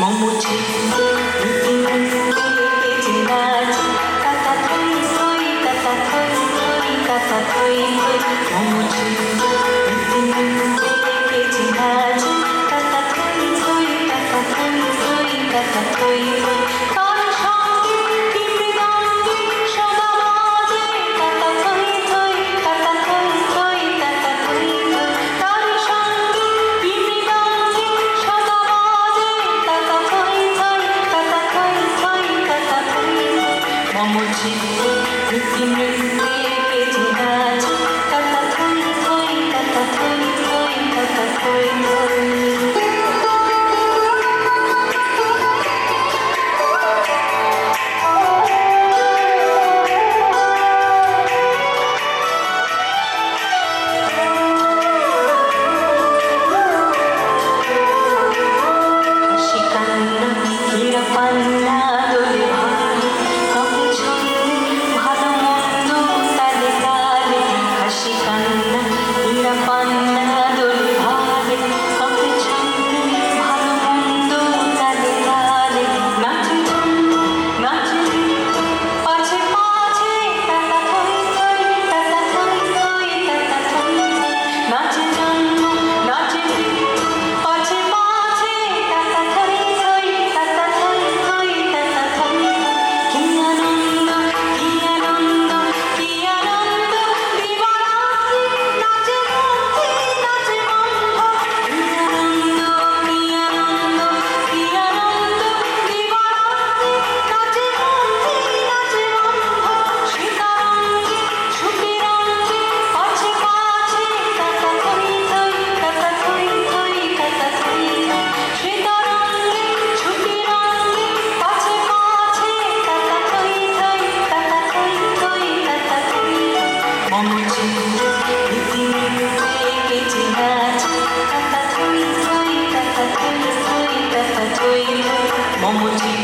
মমুচি। কাতা থই থই কাতা থই Momoji,